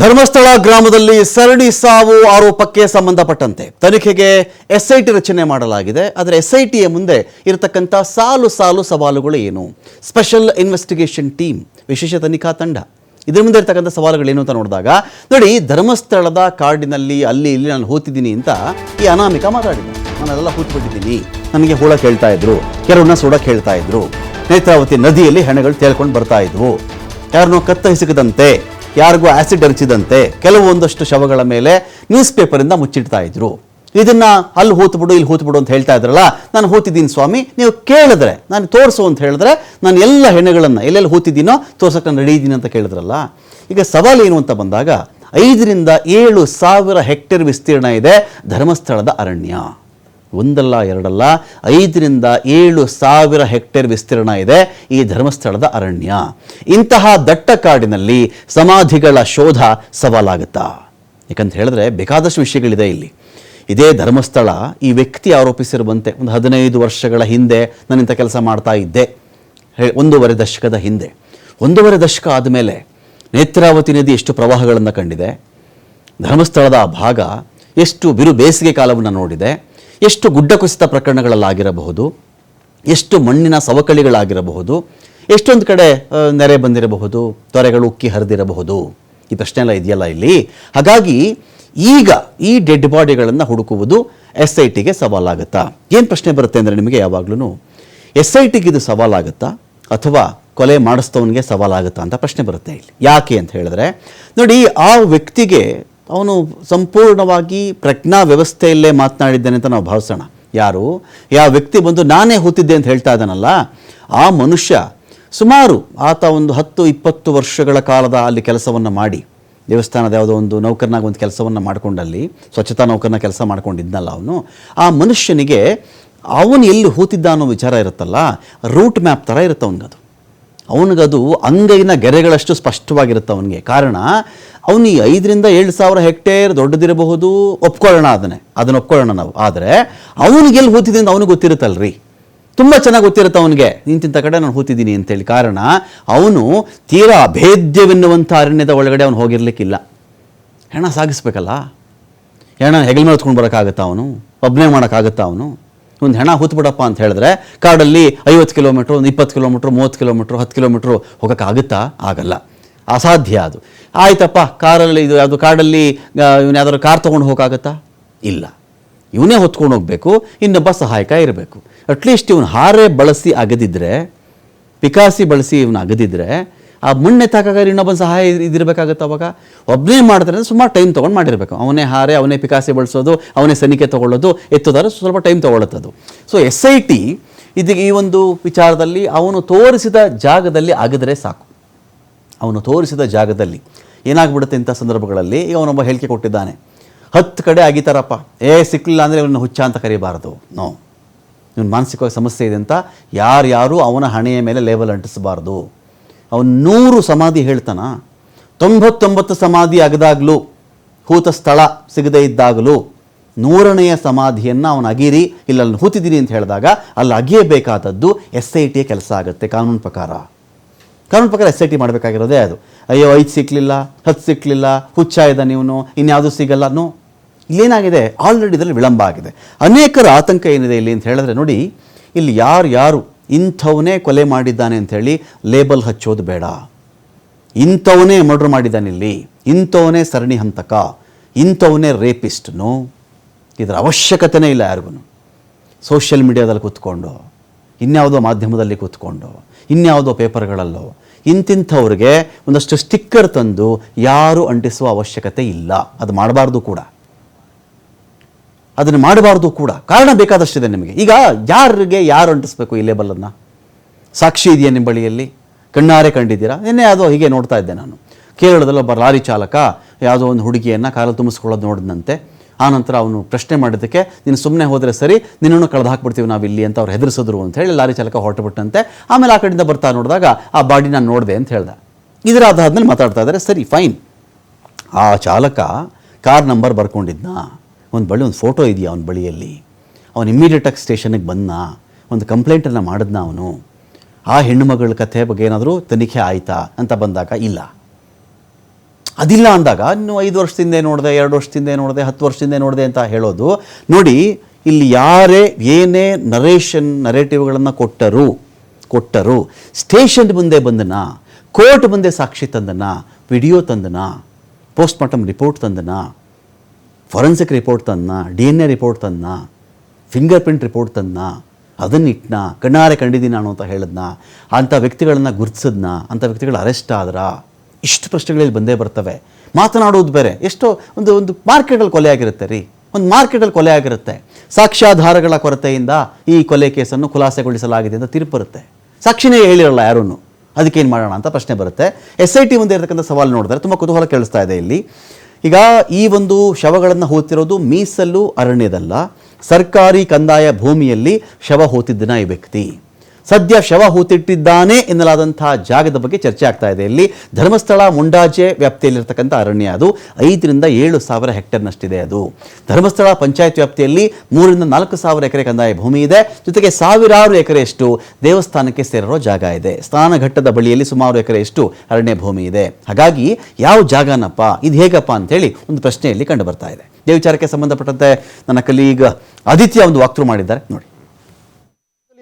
ಧರ್ಮಸ್ಥಳ ಗ್ರಾಮದಲ್ಲಿ ಸರಣಿ ಸಾವು ಆರೋಪಕ್ಕೆ ಸಂಬಂಧಪಟ್ಟಂತೆ ತನಿಖೆಗೆ ಎಸ್ಐಟಿ ರಚನೆ ಮಾಡಲಾಗಿದೆ. ಆದರೆ ಎಸ್ಐಟಿಯ ಮುಂದೆ ಇರತಕ್ಕಂಥ ಸಾಲು ಸಾಲು ಸವಾಲುಗಳು ಏನು? ಸ್ಪೆಷಲ್ ಇನ್ವೆಸ್ಟಿಗೇಷನ್ ಟೀಮ್ ವಿಶೇಷ ತನಿಖಾ ತಂಡ. ಇದರ ಮುಂದೆ ಇರ್ತಕ್ಕಂಥ ಸವಾಲುಗಳೇನು ಅಂತ ನೋಡಿದಾಗ, ನೋಡಿ, ಧರ್ಮಸ್ಥಳದ ಕಾರ್ಡಿನಲ್ಲಿ ಅಲ್ಲಿ ಇಲ್ಲಿ ನಾನು ಹೋತಿದ್ದೀನಿ ಅಂತ ಈ ಅನಾಮಿಕ ಮಾತಾಡಿದ ನಾನೆಲ್ಲ ಕೂತ್ಬಿಟ್ಟಿದ್ದೀನಿ. ನನಗೆ ಹುಳ ಕೇಳ್ತಾ ಇದ್ರು. ಕೆಲವನ್ನ ಸುಡಕ್ಕೆ ಹೇಳ್ತಾ ಇದ್ರು. ನೇತ್ರಾವತಿ ನದಿಯಲ್ಲಿ ಹೆಣಗಳು ತೇಳ್ಕೊಂಡು ಬರ್ತಾ ಇದ್ವು. ಯಾರನ್ನೋ ಕತ್ತ ಹಿಸುಕದಂತೆ ಯಾರಿಗೂ ಆಸಿಡ್ ಎರಚಿದಂತೆ ಕೆಲವೊಂದಷ್ಟು ಶವಗಳ ಮೇಲೆ ನ್ಯೂಸ್ ಪೇಪರಿಂದ ಮುಚ್ಚಿಡ್ತಾ ಇದ್ರು. ಇದನ್ನ ಅಲ್ಲಿ ಹೂತ್ಬಿಡು, ಇಲ್ಲಿ ಹೂತ್ಬಿಡು ಅಂತ ಹೇಳ್ತಾ ಇದ್ರಲ್ಲ, ನಾನು ಹೂತಿದ್ದೀನಿ ಸ್ವಾಮಿ, ನೀವು ಕೇಳಿದ್ರೆ, ನಾನು ತೋರಿಸು ಅಂತ ಹೇಳಿದ್ರೆ ನಾನು ಎಲ್ಲ ಹೆಣ್ಣುಗಳನ್ನು ಎಲ್ಲೆಲ್ಲಿ ಹೂತಿದ್ದೀನೋ ತೋರ್ಸಕ್ಕೆ ನಾನು ರೆಡಿ ಇದ್ದೀನಿ ಅಂತ ಕೇಳಿದ್ರಲ್ಲ? ಈಗ ಸವಾಲು ಏನು ಅಂತ ಬಂದಾಗ, ಐದರಿಂದ ಏಳು ಸಾವಿರ ಹೆಕ್ಟೇರ್ ವಿಸ್ತೀರ್ಣ ಇದೆ ಧರ್ಮಸ್ಥಳದ ಅರಣ್ಯ. ಒಂದಲ್ಲ, ಎರಡಲ್ಲ, ಐದರಿಂದ ಏಳು ಸಾವಿರ ಹೆಕ್ಟೇರ್ ವಿಸ್ತೀರ್ಣ ಇದೆ ಈ ಧರ್ಮಸ್ಥಳದ ಅರಣ್ಯ. ಇಂತಹ ದಟ್ಟ ಕಾಡಿನಲ್ಲಿ ಸಮಾಧಿಗಳ ಶೋಧ ಸವಾಲಾಗುತ್ತಾ? ಯಾಕಂತ ಹೇಳಿದ್ರೆ ಬೇಕಾದಷ್ಟು ವಿಷಯಗಳಿದೆ ಇಲ್ಲಿ. ಇದೇ ಧರ್ಮಸ್ಥಳ ಈ ವ್ಯಕ್ತಿ ಆರೋಪಿಸಿರುವಂತೆ ಒಂದು ಹದಿನೈದು ವರ್ಷಗಳ ಹಿಂದೆ ನಾನು ಇಂಥ ಕೆಲಸ ಮಾಡ್ತಾ ಇದ್ದೆ. ಒಂದೂವರೆ ದಶಕದ ಹಿಂದೆ. ಒಂದೂವರೆ ದಶಕ ಆದಮೇಲೆ ನೇತ್ರಾವತಿ ನದಿ ಎಷ್ಟು ಪ್ರವಾಹಗಳನ್ನು ಕಂಡಿದೆ, ಧರ್ಮಸ್ಥಳದ ಭಾಗ ಎಷ್ಟು ಬಿರು ಬೇಸಿಗೆ ಕಾಲವನ್ನು ನೋಡಿದೆ ಎಷ್ಟು ಗುಡ್ಡ ಕುಸಿತ ಪ್ರಕರಣಗಳಲ್ಲಾಗಿರಬಹುದು, ಎಷ್ಟು ಮಣ್ಣಿನ ಸವಕಳಿಗಳಾಗಿರಬಹುದು, ಎಷ್ಟೊಂದು ಕಡೆ ನೆರೆ ಬಂದಿರಬಹುದು, ತೊರೆಗಳು ಉಕ್ಕಿ ಹರಿದಿರಬಹುದು. ಈ ಪ್ರಶ್ನೆ ಎಲ್ಲ ಇದೆಯಲ್ಲ ಇಲ್ಲಿ. ಹಾಗಾಗಿ ಈಗ ಈ ಡೆಡ್ ಬಾಡಿಗಳನ್ನು ಹುಡುಕುವುದು ಎಸ್ ಐ ಟಿಗೆ ಸವಾಲಾಗುತ್ತಾ? ಏನು ಪ್ರಶ್ನೆ ಬರುತ್ತೆ ಅಂದರೆ ನಿಮಗೆ ಯಾವಾಗಲೂ ಎಸ್ ಐ ಟಿಗೆ ಇದು ಸವಾಲಾಗುತ್ತಾ? ಅಥವಾ ಕೊಲೆ ಮಾಡಿಸ್ತವನಿಗೆ ಸವಾಲಾಗುತ್ತಾ ಅಂತ ಪ್ರಶ್ನೆ ಬರುತ್ತೆ ಇಲ್ಲಿ. ಯಾಕೆ ಅಂತ ಹೇಳಿದ್ರೆ, ನೋಡಿ, ಆ ವ್ಯಕ್ತಿಗೆ ಅವನು ಸಂಪೂರ್ಣವಾಗಿ ಪ್ರಜ್ಞಾ ವ್ಯವಸ್ಥೆಯಲ್ಲೇ ಮಾತನಾಡಿದ್ದಾನೆ ಅಂತ ನಾವು ಭಾವಿಸೋಣ. ಯಾರು? ಯಾವ ವ್ಯಕ್ತಿ ಬಂದು ನಾನೇ ಹೂತಿದ್ದೆ ಅಂತ ಹೇಳ್ತಾ ಇದ್ದಾನಲ್ಲ, ಆ ಮನುಷ್ಯ ಸುಮಾರು ಆತ ಒಂದು ಹತ್ತು ಇಪ್ಪತ್ತು ವರ್ಷಗಳ ಕಾಲದ ಅಲ್ಲಿ ಕೆಲಸವನ್ನು ಮಾಡಿ, ದೇವಸ್ಥಾನದ ಯಾವುದೋ ಒಂದು ನೌಕರನಾಗ ಒಂದು ಕೆಲಸವನ್ನು ಮಾಡ್ಕೊಂಡಲ್ಲಿ, ಸ್ವಚ್ಛತಾ ನೌಕರನ ಕೆಲಸ ಮಾಡ್ಕೊಂಡಿದ್ನಲ್ಲ ಅವನು. ಆ ಮನುಷ್ಯನಿಗೆ ಅವನು ಎಲ್ಲಿ ಹೂತಿದ್ದ ಅನ್ನೋ ವಿಚಾರ ಇರುತ್ತಲ್ಲ ರೂಟ್ ಮ್ಯಾಪ್ ಥರ ಇರುತ್ತೆ ಅವನಿಗದು ಅವನಿಗದು ಅಂಗೈನ ಗೆರೆಗಳಷ್ಟು ಸ್ಪಷ್ಟವಾಗಿರುತ್ತೆ ಅವನಿಗೆ. ಕಾರಣ, ಅವನು ಈ ಐದರಿಂದ ಏಳು ಸಾವಿರ ಹೆಕ್ಟೇರ್ ದೊಡ್ಡದಿರಬಹುದು, ಒಪ್ಕೊಳ್ಳೋಣ ಅದನ್ನೇ. ಅದನ್ನು ಒಪ್ಕೊಳ್ಳೋಣ ನಾವು. ಆದರೆ, ಅವನಿಗೆ ಎಲ್ಲಿ ಹೂತಿದೆ ಅಂತ ಅವನಿಗೆ ಗೊತ್ತಿರುತ್ತಲ್ರಿ? ತುಂಬ ಚೆನ್ನಾಗಿ ಗೊತ್ತಿರುತ್ತೆ ಅವನಿಗೆ. ನಿಂತಿಂಥ ಕಡೆ ನಾನು ಹೂತಿದ್ದೀನಿ ಅಂತೇಳಿ. ಕಾರಣ, ಅವನು ತೀರಾ ಅಭೇದ್ಯವೆನ್ನುವಂಥ ಅರಣ್ಯದ ಒಳಗಡೆ ಅವನು ಹೋಗಿರ್ಲಿಕ್ಕಿಲ್ಲ. ಹೆಣ ಸಾಗಿಸ್ಬೇಕಲ್ಲ? ಹೆಣ ಹೆಗಲ್ ಮೇಲೆ ಹೊತ್ಕೊಂಡು ಬರೋಕ್ಕಾಗತ್ತಾ ಅವನು? ಒಬ್ಬನೇ ಮಾಡೋಕ್ಕಾಗತ್ತಾ ಅವನು? ಒಂದು ಹೆಣ ಹೂತ್ಬಿಡಪ್ಪ ಅಂತ ಹೇಳಿದ್ರೆ ಕಾಡಲ್ಲಿ ಐವತ್ತು ಕಿಲೋಮೀಟ್ರ್, ಒಂದು ಇಪ್ಪತ್ತು ಕಿಲೋಮೀಟ್ರ್, ಮೂವತ್ತು ಕಿಲೋಮೀಟ್ರ್, ಹತ್ತು ಕಿಲೋಮೀಟ್ರ್ ಹೋಗೋಕ್ಕಾಗುತ್ತಾ ಆಗಲ್ಲ. ಅಸಾಧ್ಯ ಅದು. ಆಯ್ತಪ್ಪ, ಕಾರಲ್ಲಿ ಇದು ಯಾವುದು ಕಾಡಲ್ಲಿ ಇವನು ಯಾವ್ದಾದ್ರು ಕಾರ್ ತೊಗೊಂಡು ಹೋಗೋಕ್ಕಾಗತ್ತಾ ಇಲ್ಲ. ಇವನೇ ಹೊತ್ಕೊಂಡು ಹೋಗಬೇಕು, ಇನ್ನೊಬ್ಬ ಸಹಾಯಕ ಇರಬೇಕು. ಅಟ್ಲೀಸ್ಟ್ ಇವನು ಹಾರೆ ಬಳಸಿ ಅಗದಿದ್ರೆ, ಪಿಕಾಸಿ ಬಳಸಿ ಇವನು ಅಗದಿದ್ರೆ ಆ ಮಣ್ಣೆ ತಾಕಾಗ ಇನ್ನೊಬ್ಬನ ಸಹಾಯ ಇದಿರಬೇಕಾಗುತ್ತೆ ಅವಾಗ. ಒಬ್ಬನೇ ಮಾಡಿದ್ರೆ ಸುಮ್ಮ ಸುಮಾರು ಟೈಮ್ ತೊಗೊಂಡು ಮಾಡಿರಬೇಕು. ಅವನೇ ಹಾರೆ, ಅವನೇ ಪಿಕಾಸಿ ಬಳಸೋದು, ಅವನೇ ಸನಿಕೆ ತೊಗೊಳ್ಳೋದು, ಎತ್ತೋದಾದ್ರೆ ಸ್ವಲ್ಪ ಟೈಮ್ ತೊಗೊಳುತ್ತದು ಸೊ ಎಸ್ ಐ ಟಿ ಇದಕ್ಕೆ ಈ ಒಂದು ವಿಚಾರದಲ್ಲಿ ಅವನು ತೋರಿಸಿದ ಜಾಗದಲ್ಲಿ ಆಗಿದ್ರೆ ಸಾಕು. ಅವನು ತೋರಿಸಿದ ಜಾಗದಲ್ಲಿ ಏನಾಗ್ಬಿಡುತ್ತೆ ಇಂಥ ಸಂದರ್ಭಗಳಲ್ಲಿ? ಈಗ ಅವನೊಬ್ಬ ಹೇಳಿಕೆ ಕೊಟ್ಟಿದ್ದಾನೆ. ಹತ್ತು ಕಡೆ ಆಗಿತಾರಪ್ಪ ಏ ಸಿಕ್ಕಲಿಲ್ಲ ಅಂದರೆ ಇವನ್ನ ಹುಚ್ಚ ಅಂತ ಕರಿಬಾರದು. ನೋ. ಇವನು ಮಾನಸಿಕವಾಗಿ ಸಮಸ್ಯೆ ಇದೆ ಅಂತ ಯಾರ್ಯಾರು ಅವನ ಹಣೆಯ ಮೇಲೆ ಲೇಬಲ್ ಅಂಟಿಸಬಾರ್ದು. ಅವನು ನೂರು ಸಮಾಧಿ ಹೇಳ್ತಾನ. ತೊಂಬತ್ತೊಂಬತ್ತು ಸಮಾಧಿ ಅಗದಾಗಲೂ ಹೂತ ಸ್ಥಳ ಸಿಗದೇ ಇದ್ದಾಗಲೂ ನೂರನೆಯ ಸಮಾಧಿಯನ್ನು ಅವನು ಅಗೀರಿ, ಇಲ್ಲ ಅಲ್ಲಿ ಹೂತಿದ್ದೀನಿ ಅಂತ ಹೇಳಿದಾಗ ಅಲ್ಲಿ ಅಗಿಯಬೇಕಾದದ್ದು ಎಸ್ ಐ ಟಿಯ ಕೆಲಸ ಆಗುತ್ತೆ ಕಾನೂನು ಪ್ರಕಾರ. ಕಾನೂನು ಪ್ರಕಾರ ಎಸ್ ಐ ಟಿ ಮಾಡಬೇಕಾಗಿರೋದೇ ಅದು. ಅಯ್ಯೋ, ಐದು ಸಿಕ್ಕಲಿಲ್ಲ ಹತ್ತು ಸಿಕ್ಕಲಿಲ್ಲ ಹುಚ್ಚ ಇದ್ದಾನೆ ಇವನು ಇನ್ಯಾವುದೂ ಸಿಗಲ್ಲ, ನೋ. ಇಲ್ಲೇನಾಗಿದೆ? ಆಲ್ರೆಡಿ ಇದರಲ್ಲಿ ವಿಳಂಬ ಆಗಿದೆ. ಅನೇಕರ ಆತಂಕ ಏನಿದೆ ಇಲ್ಲಿ ಅಂತ ಹೇಳಿದ್ರೆ ನೋಡಿ, ಇಲ್ಲಿ ಯಾರು ಯಾರು ಇಂಥವನೇ ಕೊಲೆ ಮಾಡಿದ್ದಾನೆ ಅಂಥೇಳಿ ಲೇಬಲ್ ಹಚ್ಚೋದು ಬೇಡ. ಇಂಥವನೇ ಮರ್ಡ್ರ್ ಮಾಡಿದ್ದಾನೆ ಇಲ್ಲಿ. ಇಂಥವನೇ ಸರಣಿ ಹಂತಕ. ಇಂಥವನೇ ರೇಪಿಸ್ಟ್ನು. ಇದರ ಅವಶ್ಯಕತೆನೇ ಇಲ್ಲ ಯಾರಿಗೂ ಸೋಷಿಯಲ್ ಮೀಡಿಯಾದಲ್ಲಿ ಕೂತ್ಕೊಂಡು, ಇನ್ಯಾವುದೋ ಮಾಧ್ಯಮದಲ್ಲಿ ಕೂತ್ಕೊಂಡು, ಇನ್ಯಾವುದೋ ಪೇಪರ್ಗಳಲ್ಲೋ, ಇಂತಿಂಥವ್ರಿಗೆ ಒಂದಷ್ಟು ಸ್ಟಿಕ್ಕರ್ ತಂದು ಯಾರು ಅಂಟಿಸುವ ಅವಶ್ಯಕತೆ ಇಲ್ಲ. ಅದು ಮಾಡಬಾರ್ದು ಕೂಡ. ಅದನ್ನು ಮಾಡಬಾರ್ದು ಕೂಡ. ಕಾರಣ ಬೇಕಾದಷ್ಟಿದೆ ನಿಮಗೆ. ಈಗ ಯಾರಿಗೆ ಯಾರು ಅಂಟಿಸ್ಬೇಕು ಈ ಲೇಬಲನ್ನು ಸಾಕ್ಷಿ ಇದೆಯಾ ನಿಮ್ಮ ಬಳಿಯಲ್ಲಿ? ಕಣ್ಣಾರೆ ಕಂಡಿದ್ದೀರಾ? ನಿನ್ನೆ ಯಾವುದೋ ಹೀಗೆ ನೋಡ್ತಾ ಇದ್ದೆ ನಾನು. ಕೇರಳದಲ್ಲಿ ಒಬ್ಬ ಲಾರಿ ಚಾಲಕ ಯಾವುದೋ ಒಂದು ಹುಡುಗಿಯನ್ನು ಕಾಲು ತುಂಬಿಸ್ಕೊಳ್ಳೋದು ನೋಡಿದಂತೆ ಆನಂತರ ಅವನು ಪ್ರಶ್ನೆ ಮಾಡಿದ್ದಕ್ಕೆ, ನೀನು ಸುಮ್ಮನೆ ಹೋದರೆ ಸರಿ, ನಿನ್ನನ್ನು ಕಳೆದು ಹಾಕ್ಬಿಡ್ತೀವಿ ನಾವು ಇಲ್ಲಿ ಅಂತ ಅವ್ರು ಹೆದರಿಸಿದ್ರು ಅಂತ ಹೇಳಿ ಲಾರಿ ಚಾಲಕ ಹೊರಟುಬಿಟ್ಟಂತೆ ಆಮೇಲೆ ಆ ಕಡೆಯಿಂದ ಬರ್ತಾ ನೋಡಿದಾಗ ಆ ಬಾಡಿ ನಾನು ನೋಡಿದೆ ಅಂತ ಹೇಳ್ದೆ. ಮೇಲೆ ಮಾತಾಡ್ತಾ ಇದ್ದಾರೆ ಸರಿ ಫೈನ್ ಆ ಚಾಲಕ ಕಾರ್ ನಂಬರ್ ಬರ್ಕೊಂಡಿದ್ನ? ಒಂದು ಬಳಿ ಒಂದು ಫೋಟೋ ಇದೆಯಾ ಅವನ ಬಳಿಯಲ್ಲಿ? ಅವನು ಇಮ್ಮಿಡಿಯೇಟಾಗಿ ಸ್ಟೇಷನಿಗೆ ಬಂದ ಒಂದು ಕಂಪ್ಲೇಂಟನ್ನು ಮಾಡಿದ್ನ ಅವನು. ಆ ಹೆಣ್ಣುಮಗಳ ಕಥೆ ಬಗ್ಗೆ ಏನಾದರೂ ತನಿಖೆ ಆಯಿತಾ ಅಂತ ಬಂದಾಗ ಇಲ್ಲ. ಅದಿಲ್ಲ ಅಂದಾಗ ಇನ್ನು ಐದು ವರ್ಷದಿಂದ ನೋಡಿದೆ, ಎರಡು ವರ್ಷದಿಂದ ನೋಡಿದೆ, ಹತ್ತು ವರ್ಷದಿಂದ ನೋಡಿದೆ ಅಂತ ಹೇಳೋದು. ನೋಡಿ, ಇಲ್ಲಿ ಯಾರೇ, ಏನೇ ನರೇಷನ್ ನರೇಟಿವ್ಗಳನ್ನು ಕೊಟ್ಟರು ಕೊಟ್ಟರು ಸ್ಟೇಷನ್ ಮುಂದೆ ಬಂದನ ಕೋರ್ಟ್ ಮುಂದೆ ಸಾಕ್ಷಿ ತಂದನ ವಿಡಿಯೋ ತಂದನ ಪೋಸ್ಟ್ಮಾರ್ಟಮ್ ರಿಪೋರ್ಟ್ ತಂದನ ಫೊರೆನ್ಸಿಕ್ ರಿಪೋರ್ಟ್ ತನ್ನ ಡಿ ಎನ್ ಎ ರಿಪೋರ್ಟ್ ತನ್ನ ಫಿಂಗರ್ ಪ್ರಿಂಟ್ ರಿಪೋರ್ಟ್ ತನ್ನ ಅದನ್ನಿಟ್ಟನ ಕಣ್ಣಾರೆ ಕಂಡಿದ್ದೀನಿ ನಾನು ಅಂತ ಹೇಳಿದ್ನ, ಅಂಥ ವ್ಯಕ್ತಿಗಳನ್ನು ಗುರುತಿಸಿದ್ನ, ಅಂಥ ವ್ಯಕ್ತಿಗಳು ಅರೆಸ್ಟ್ ಆದ್ರಾ, ಇಷ್ಟು ಪ್ರಶ್ನೆಗಳಲ್ಲಿ ಬಂದೇ ಬರ್ತವೆ. ಮಾತನಾಡೋದು ಬೇರೆ. ಎಷ್ಟೋ ಒಂದು ಒಂದು ಮಾರ್ಕೆಟಲ್ಲಿ ಕೊಲೆ ಆಗಿರುತ್ತೆ ರೀ. ಒಂದು ಮಾರ್ಕೆಟಲ್ಲಿ ಕೊಲೆ ಆಗಿರುತ್ತೆ. ಸಾಕ್ಷ್ಯಾಧಾರಗಳ ಕೊರತೆಯಿಂದ ಈ ಕೊಲೆ ಕೇಸನ್ನು ಖುಲಾಸೆಗೊಳಿಸಲಾಗಿದೆ ಅಂತ ತೀರ್ಪು ಬರುತ್ತೆ. ಸಾಕ್ಷಿನೇ ಹೇಳಿರಲ್ಲ ಯಾರೂ ಅದಕ್ಕೇನು ಮಾಡೋಣ ಅಂತ ಪ್ರಶ್ನೆ ಬರುತ್ತೆ. ಎಸ್ ಐ ಟಿ ಮುಂದೆ ಇರತಕ್ಕಂಥ ಸವಾಲು ನೋಡಿದ್ರೆ ತುಂಬ ಕುತೂಹಲ ಕೇಳಿಸ್ತಾ ಇದೆ ಇಲ್ಲಿ. ಈಗ ಈ ಒಂದು ಶವಗಳನ್ನು ಹೋತಿರೋದು ಮೀಸಲು ಅರಣ್ಯದಲ್ಲ ಸರ್ಕಾರಿ ಕಂದಾಯ ಭೂಮಿಯಲ್ಲಿ ಶವ ಹೋತಿದ್ದನ ಈ ವ್ಯಕ್ತಿ. ಸದ್ಯ ಶವ ಹೂತಿಟ್ಟಿದ್ದಾನೆ ಎನ್ನಲಾದಂತಹ ಜಾಗದ ಬಗ್ಗೆ ಚರ್ಚೆ ಆಗ್ತಾ ಇದೆ. ಇಲ್ಲಿ ಧರ್ಮಸ್ಥಳ ಮುಂಡಾಜೆ ವ್ಯಾಪ್ತಿಯಲ್ಲಿರ್ತಕ್ಕಂಥ ಅರಣ್ಯ ಅದು. ಐದರಿಂದ ಏಳು ಸಾವಿರ ಹೆಕ್ಟೇರ್ನಷ್ಟಿದೆ ಅದು. ಧರ್ಮಸ್ಥಳ ಪಂಚಾಯತ್ ವ್ಯಾಪ್ತಿಯಲ್ಲಿ ಮೂರರಿಂದ ನಾಲ್ಕು ಸಾವಿರ ಎಕರೆ ಕಂದಾಯ ಭೂಮಿ ಇದೆ. ಜೊತೆಗೆ ಸಾವಿರಾರು ಎಕರೆಯಷ್ಟು ದೇವಸ್ಥಾನಕ್ಕೆ ಸೇರಿರೋ ಜಾಗ ಇದೆ. ಸ್ನಾನಘಟ್ಟದ ಬಳಿಯಲ್ಲಿ ಸುಮಾರು ಎಕರೆಯಷ್ಟು ಅರಣ್ಯ ಭೂಮಿ ಇದೆ. ಹಾಗಾಗಿ ಯಾವ ಜಾಗನಪ್ಪ, ಇದು ಹೇಗಪ್ಪ ಅಂತೇಳಿ ಒಂದು ಪ್ರಶ್ನೆಯಲ್ಲಿ ಕಂಡು ಬರ್ತಾ ಇದೆ. ಈ ವಿಚಾರಕ್ಕೆ ಸಂಬಂಧಪಟ್ಟಂತೆ ನನ್ನ ಕಲೀಗ ಆದಿತ್ಯ ಒಂದು ವಾಕ್ತೃ ಮಾಡಿದ್ದಾರೆ. ನೋಡಿ.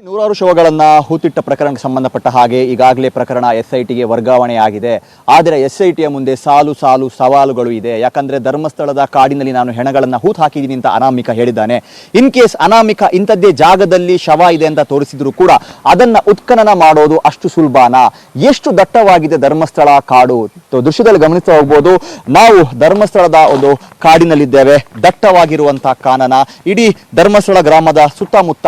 ನೂರಾರು ಶವಗಳನ್ನ ಹೂತಿಟ್ಟ ಪ್ರಕರಣಕ್ಕೆ ಸಂಬಂಧಪಟ್ಟ ಹಾಗೆ ಈಗಾಗಲೇ ಪ್ರಕರಣ ಎಸ್ ಐ ಟಿಗೆ ವರ್ಗಾವಣೆ ಆಗಿದೆ ಆದರೆ ಎಸ್ ಐ ಟಿಯ ಮುಂದೆ ಸಾಲು ಸಾಲು ಸವಾಲುಗಳು ಇದೆ. ಯಾಕಂದ್ರೆ ಧರ್ಮಸ್ಥಳದ ಕಾಡಿನಲ್ಲಿ ನಾನು ಹೆಣಗಳನ್ನು ಹೂತ್ ಹಾಕಿದ್ದೀನಿ ಅಂತ ಅನಾಮಿಕ ಹೇಳಿದ್ದಾನೆ. ಇನ್ ಕೇಸ್ ಅನಾಮಿಕ ಇಂಥದ್ದೇ ಜಾಗದಲ್ಲಿ ಶವ ಇದೆ ಅಂತ ತೋರಿಸಿದ್ರು ಕೂಡ ಅದನ್ನ ಉತ್ಖನನ ಮಾಡೋದು ಅಷ್ಟು ಸುಲಭಾನ? ಎಷ್ಟು ದಟ್ಟವಾಗಿದೆ ಧರ್ಮಸ್ಥಳ ಕಾಡು? ದೃಶ್ಯದಲ್ಲಿ ಗಮನಿಸ್ತಾ ಹೋಗ್ಬೋದು, ನಾವು ಧರ್ಮಸ್ಥಳದ ಒಂದು ಕಾಡಿನಲ್ಲಿದ್ದೇವೆ. ದಟ್ಟವಾಗಿರುವಂಥ ಕಾನನ. ಇಡೀ ಧರ್ಮಸ್ಥಳ ಗ್ರಾಮದ ಸುತ್ತಮುತ್ತ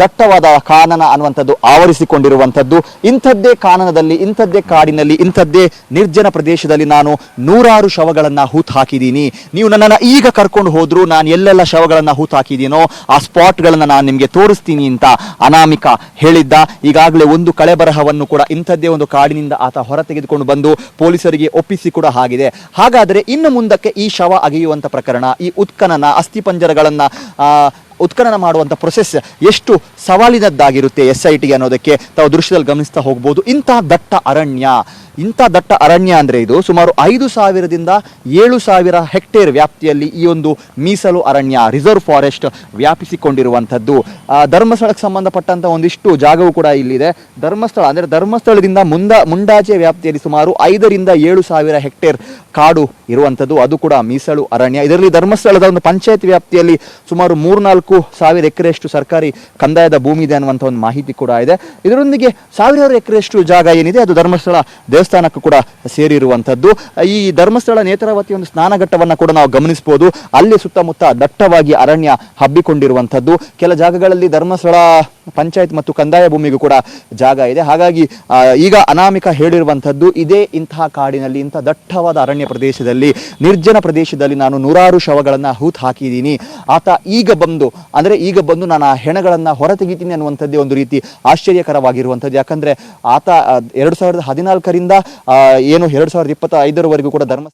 ದಟ್ಟವಾದ ಕಾನನ ಅನ್ನುವಂಥದ್ದು ಆವರಿಸಿಕೊಂಡಿರುವಂಥದ್ದು. ಇಂಥದ್ದೇ ಕಾನನದಲ್ಲಿ, ಇಂಥದ್ದೇ ಕಾಡಿನಲ್ಲಿ, ಇಂಥದ್ದೇ ನಿರ್ಜನ ಪ್ರದೇಶದಲ್ಲಿ ನಾನು ನೂರಾರು ಶವಗಳನ್ನು ಹೂತ್ ಹಾಕಿದ್ದೀನಿ. ನೀವು ನನ್ನನ್ನು ಈಗ ಕರ್ಕೊಂಡು ಹೋದರೂ ನಾನು ಎಲ್ಲೆಲ್ಲ ಶವಗಳನ್ನು ಹೂತ್ ಹಾಕಿದ್ದೀನೋ ಆ ಸ್ಪಾಟ್ಗಳನ್ನು ನಾನು ನಿಮಗೆ ತೋರಿಸ್ತೀನಿ ಅಂತ ಅನಾಮಿಕ ಹೇಳಿದ್ದ. ಈಗಾಗಲೇ ಒಂದು ಕಳೆಬರಹವನ್ನು ಕೂಡ ಇಂಥದ್ದೇ ಒಂದು ಕಾಡಿನಿಂದ ಆತ ಹೊರ ತೆಗೆದುಕೊಂಡು ಬಂದು ಪೊಲೀಸರಿಗೆ ಒಪ್ಪಿಸಿ ಕೂಡ ಆಗಿದೆ ಹಾಗಾದರೆ ಇನ್ನು ಮುಂದಕ್ಕೆ ಈ ಶವ ಅಗೆಯುವಂಥ ಪ್ರಕರಣ, ಈ ಉತ್ಖನನ, ಅಸ್ಥಿಪಂಜರಗಳನ್ನು ಉತ್ಖನನ ಮಾಡುವಂಥ ಪ್ರೊಸೆಸ್ ಎಷ್ಟು ಸವಾಲಿನದ್ದಾಗಿರುತ್ತೆ ಎಸ್ ಐ ಟಿ ಅನ್ನೋದಕ್ಕೆ? ತಾವು ದೃಶ್ಯದಲ್ಲಿ ಗಮನಿಸ್ತಾ ಹೋಗ್ಬೋದು. ಇಂಥ ದಟ್ಟ ಅರಣ್ಯ. ಇಂಥ ದಟ್ಟ ಅರಣ್ಯ ಅಂದರೆ ಇದು ಸುಮಾರು ಐದು ಸಾವಿರದಿಂದ ಏಳು ಸಾವಿರ ಹೆಕ್ಟೇರ್ ವ್ಯಾಪ್ತಿಯಲ್ಲಿ ಈ ಒಂದು ಮೀಸಲು ಅರಣ್ಯ, ರಿಸರ್ವ್ ಫಾರೆಸ್ಟ್ ವ್ಯಾಪಿಸಿಕೊಂಡಿರುವಂಥದ್ದು. ಧರ್ಮಸ್ಥಳಕ್ಕೆ ಸಂಬಂಧಪಟ್ಟಂಥ ಒಂದಿಷ್ಟು ಜಾಗವು ಕೂಡ ಇಲ್ಲಿದೆ. ಧರ್ಮಸ್ಥಳ ಅಂದರೆ ಧರ್ಮಸ್ಥಳದಿಂದ ಮುಂದ ಮುಂಡಾಜೆ ವ್ಯಾಪ್ತಿಯಲ್ಲಿ ಸುಮಾರು ಐದರಿಂದ ಏಳು ಸಾವಿರ ಹೆಕ್ಟೇರ್ ಕಾಡು ಇರುವಂಥದ್ದು. ಅದು ಕೂಡ ಮೀಸಲು ಅರಣ್ಯ. ಇದರಲ್ಲಿ ಧರ್ಮಸ್ಥಳದ ಒಂದು ಪಂಚಾಯತ್ ವ್ಯಾಪ್ತಿಯಲ್ಲಿ ಸುಮಾರು ಮೂರ್ನಾಲ್ಕು ಸಾವಿರ ಎಕರೆಯಷ್ಟು ಸರ್ಕಾರಿ ಕಂದಾಯದ ಭೂಮಿ ಇದೆ ಅನ್ನುವಂಥ ಒಂದು ಮಾಹಿತಿ ಕೂಡ ಇದೆ. ಇದರೊಂದಿಗೆ ಸಾವಿರಾರು ಎಕರೆಯಷ್ಟು ಜಾಗ ಏನಿದೆ, ಅದು ಧರ್ಮಸ್ಥಳ ದೇವಸ್ಥಾನಕ್ಕೂ ಕೂಡ ಸೇರಿರುವಂಥದ್ದು. ಈ ಧರ್ಮಸ್ಥಳ ನೇತ್ರಾವತಿ ಒಂದು ಸ್ನಾನಘಟ್ಟವನ್ನು ಕೂಡ ನಾವು ಗಮನಿಸಬಹುದು ಅಲ್ಲಿ ಸುತ್ತಮುತ್ತ ದಟ್ಟವಾಗಿ ಅರಣ್ಯ ಹಬ್ಬಿಕೊಂಡಿರುವಂಥದ್ದು. ಕೆಲ ಜಾಗಗಳಲ್ಲಿ ಧರ್ಮಸ್ಥಳ ಪಂಚಾಯತ್ ಮತ್ತು ಕಂದಾಯ ಭೂಮಿಗೂ ಕೂಡ ಜಾಗ ಇದೆ. ಹಾಗಾಗಿ ಈಗ ಅನಾಮಿಕ ಹೇಳಿರುವಂಥದ್ದು, ಇದೇ ಇಂತಹ ಕಾಡಿನಲ್ಲಿ, ಇಂಥ ದಟ್ಟವಾದ ಅರಣ್ಯ ಪ್ರದೇಶದಲ್ಲಿ, ನಿರ್ಜನ ಪ್ರದೇಶದಲ್ಲಿ ನಾನು ನೂರಾರು ಶವಗಳನ್ನು ಹೂತ್ ಹಾಕಿದ್ದೀನಿ. ಆತ ಈಗ ಬಂದು ಅಂದರೆ ಈಗ ಬಂದು ನಾನು ಆ ಹೆಣಗಳನ್ನು ಹೊರತೆಗಿತೀನಿ ಅನ್ನುವಂಥದ್ದೇ ಒಂದು ರೀತಿ ಆಶ್ಚರ್ಯಕರವಾಗಿರುವಂಥದ್ದು. ಯಾಕಂದರೆ ಆತ ಎರಡು ಸಾವಿರದ ಹದಿನಾಲ್ಕರಿಂದ ಏನು, ಎರಡು ಸಾವಿರದ ಇಪ್ಪತ್ತ ಐದರವರೆಗೂ ಕೂಡ ಧರ್ಮ